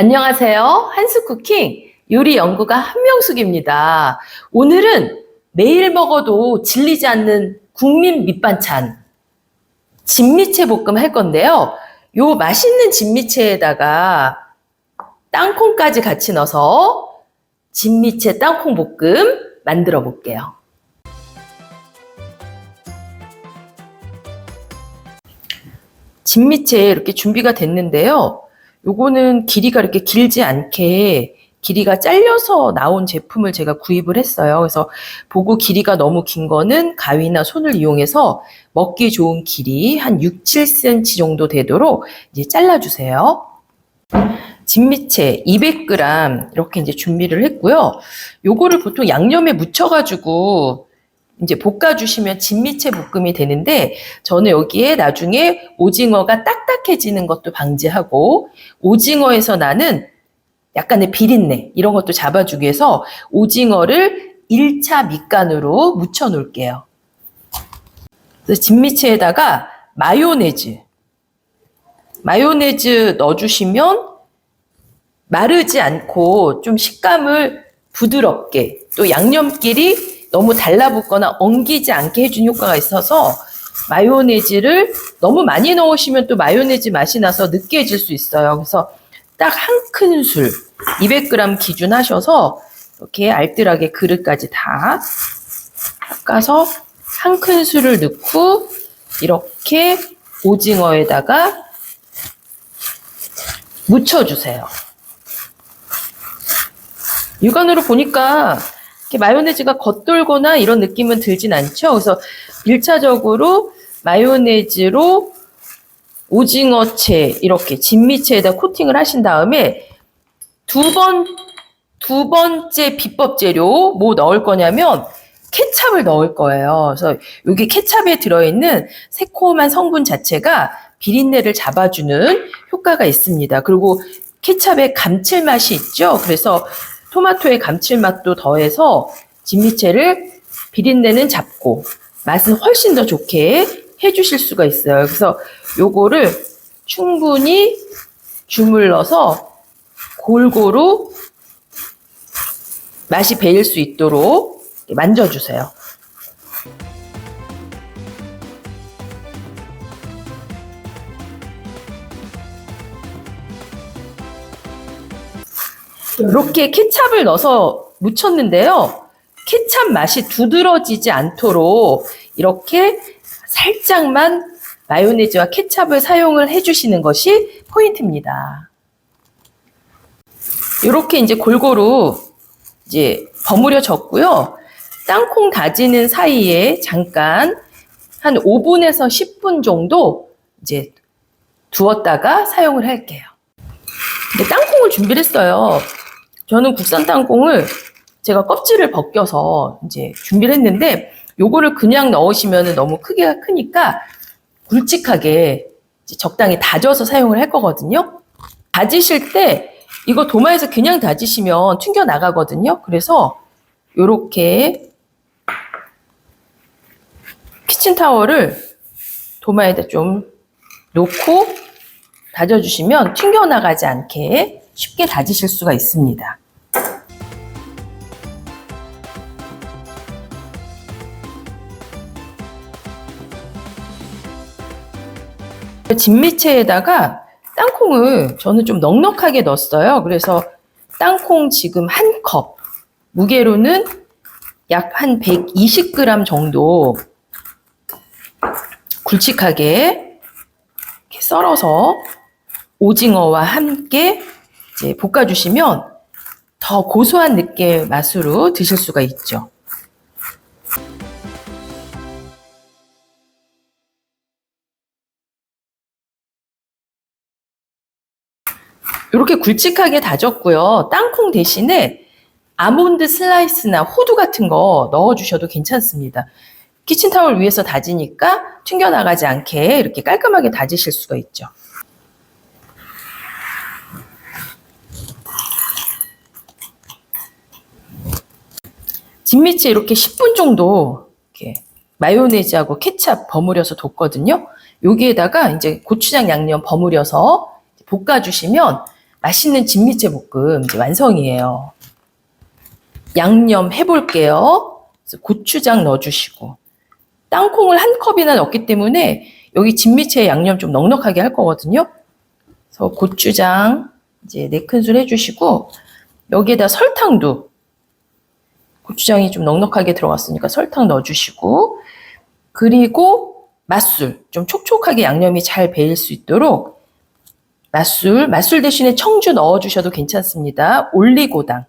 안녕하세요. 한스쿠킹 요리 연구가 한명숙입니다. 오늘은 매일 먹어도 질리지 않는 국민 밑반찬 진미채 볶음 할 건데요. 요 맛있는 진미채에다가 땅콩까지 같이 넣어서 진미채 땅콩 볶음 만들어 볼게요. 진미채 이렇게 준비가 됐는데요. 요거는 길이가 이렇게 길지 않게 길이가 잘려서 나온 제품을 제가 구입을 했어요. 그래서 보고 길이가 너무 긴 거는 가위나 손을 이용해서 먹기 좋은 길이 한 6, 7cm 정도 되도록 이제 잘라주세요. 진미채 200g 이렇게 이제 준비를 했고요. 요거를 보통 양념에 묻혀가지고 이제 볶아주시면 진미채 볶음이 되는데 저는 여기에 나중에 오징어가 딱딱해지는 것도 방지하고 오징어에서 나는 약간의 비린내 이런 것도 잡아주기 위해서 오징어를 1차 밑간으로 묻혀 놓을게요. 그래서 진미채에다가 마요네즈 마요네즈 넣어주시면 마르지 않고 좀 식감을 부드럽게 또 양념끼리 너무 달라붙거나 엉기지 않게 해준 효과가 있어서 마요네즈를 너무 많이 넣으시면 또 마요네즈 맛이 나서 느끼해질 수 있어요. 그래서 딱 한 큰술 200g 기준 하셔서 이렇게 알뜰하게 그릇까지 다 깎아서 한 큰술을 넣고 이렇게 오징어에다가 묻혀주세요. 육안으로 보니까 마요네즈가 겉돌거나 이런 느낌은 들진 않죠. 그래서 1차적으로 마요네즈로 오징어채 이렇게 진미채에다 코팅을 하신 다음에 두 번, 두 번째 비법 재료 뭐 넣을 거냐면 케찹을 넣을 거예요. 그래서 여기 케찹에 들어있는 새콤한 성분 자체가 비린내를 잡아주는 효과가 있습니다. 그리고 케찹의 감칠맛이 있죠. 그래서 토마토의 감칠맛도 더해서 진미채를 비린내는 잡고 맛은 훨씬 더 좋게 해주실 수가 있어요. 그래서 요거를 충분히 주물러서 골고루 맛이 배일 수 있도록 만져주세요. 이렇게 케찹을 넣어서 묻혔는데요. 케찹 맛이 두드러지지 않도록 이렇게 살짝만 마요네즈와 케찹을 사용을 해주시는 것이 포인트입니다. 이렇게 이제 골고루 이제 버무려 졌고요. 땅콩 다지는 사이에 잠깐 한 5분에서 10분 정도 이제 두었다가 사용을 할게요. 땅콩을 준비를 했어요. 저는 국산 땅콩을 제가 껍질을 벗겨서 이제 준비를 했는데 요거를 그냥 넣으시면 너무 크기가 크니까 굵직하게 적당히 다져서 사용을 할 거거든요. 다지실 때 이거 도마에서 그냥 다지시면 튕겨 나가거든요. 그래서 요렇게 키친 타월을 도마에다 좀 놓고 다져주시면 튕겨 나가지 않게 쉽게 다지실 수가 있습니다. 진미채에다가 땅콩을 저는 좀 넉넉하게 넣었어요. 그래서 땅콩 지금 한 컵, 무게로는 약 한 120g 정도 굵직하게 썰어서 오징어와 함께 이제 볶아주시면 더 고소한 느낌의 맛으로 드실 수가 있죠. 이렇게 굵직하게 다졌고요. 땅콩 대신에 아몬드 슬라이스나 호두 같은 거 넣어주셔도 괜찮습니다. 키친타월 위에서 다지니까 튕겨나가지 않게 이렇게 깔끔하게 다지실 수가 있죠. 진미채 이렇게 10분 정도 이렇게 마요네즈하고 케찹 버무려서 뒀거든요. 여기에다가 이제 고추장 양념 버무려서 볶아주시면 맛있는 진미채 볶음 이제 완성이에요. 양념 해볼게요. 고추장 넣어주시고 땅콩을 한 컵이나 넣기 때문에 여기 진미채 양념 좀 넉넉하게 할 거거든요. 그래서 고추장 이제 네 큰술 해주시고 여기에다 설탕도 고추장이 좀 넉넉하게 들어갔으니까 설탕 넣어주시고 그리고 맛술 좀 촉촉하게 양념이 잘 배일 수 있도록 맛술 맛술 대신에 청주 넣어주셔도 괜찮습니다. 올리고당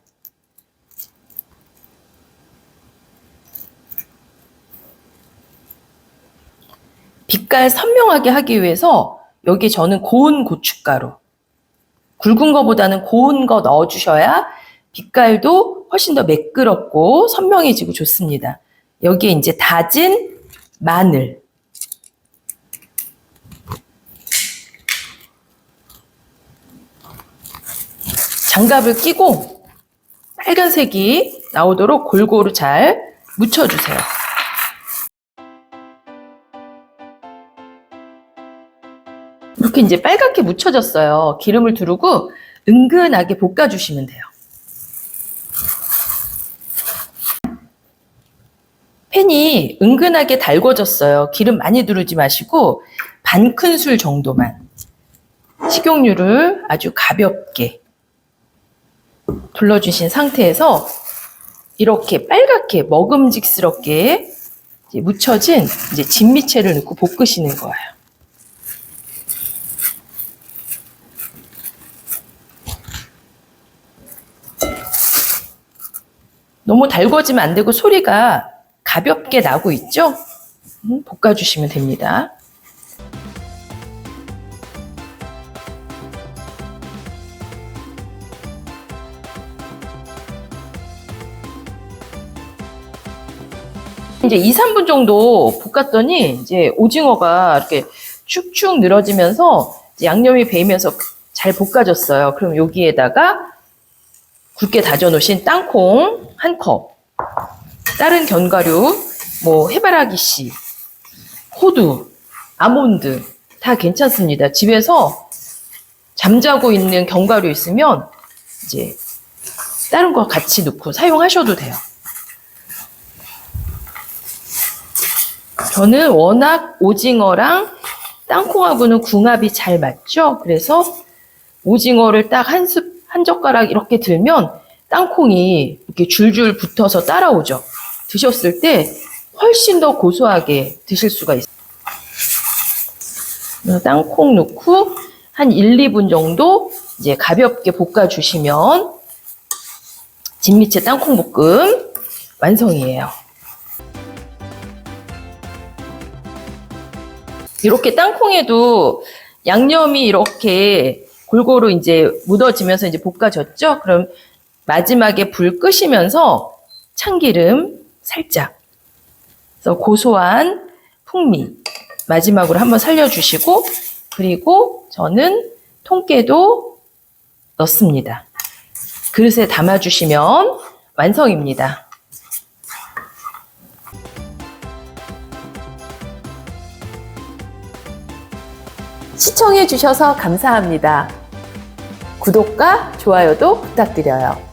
빛깔 선명하게 하기 위해서 여기 저는 고운 고춧가루 굵은 거보다는 고운 거 넣어주셔야 빛깔도 훨씬 더 매끄럽고 선명해지고 좋습니다. 여기에 이제 다진 마늘 장갑을 끼고 빨간색이 나오도록 골고루 잘 묻혀주세요. 이렇게 이제 빨갛게 묻혀졌어요. 기름을 두르고 은근하게 볶아주시면 돼요. 팬이 은근하게 달궈졌어요. 기름 많이 두르지 마시고 반 큰술 정도만 식용유를 아주 가볍게 둘러주신 상태에서 이렇게 빨갛게 먹음직스럽게 이제 묻혀진 이제 진미채를 넣고 볶으시는 거예요. 너무 달궈지면 안 되고 소리가 가볍게 나고 있죠? 음, 볶아주시면 됩니다. 이제 2, 3분 정도 볶았더니 이제 오징어가 이렇게 축축 늘어지면서 양념이 배이면서 잘 볶아졌어요. 그럼 여기에다가 굵게 다져 놓으신 땅콩 한 컵, 다른 견과류, 뭐 해바라기 씨, 호두, 아몬드 다 괜찮습니다. 집에서 잠자고 있는 견과류 있으면 이제 다른 거 같이 넣고 사용하셔도 돼요. 저는 워낙 오징어랑 땅콩하고는 궁합이 잘 맞죠? 그래서 오징어를 딱 한 습, 한 젓가락 이렇게 들면 땅콩이 이렇게 줄줄 붙어서 따라오죠. 드셨을 때 훨씬 더 고소하게 드실 수가 있어요. 땅콩 넣고 한 1, 2분 정도 이제 가볍게 볶아주시면 진미채 땅콩 볶음 완성이에요. 이렇게 땅콩에도 양념이 이렇게 골고루 이제 묻어지면서 이제 볶아졌죠? 그럼 마지막에 불 끄시면서 참기름 살짝. 그래서 고소한 풍미. 마지막으로 한번 살려주시고, 그리고 저는 통깨도 넣습니다. 그릇에 담아주시면 완성입니다. 시청해주셔서 감사합니다. 구독과 좋아요도 부탁드려요.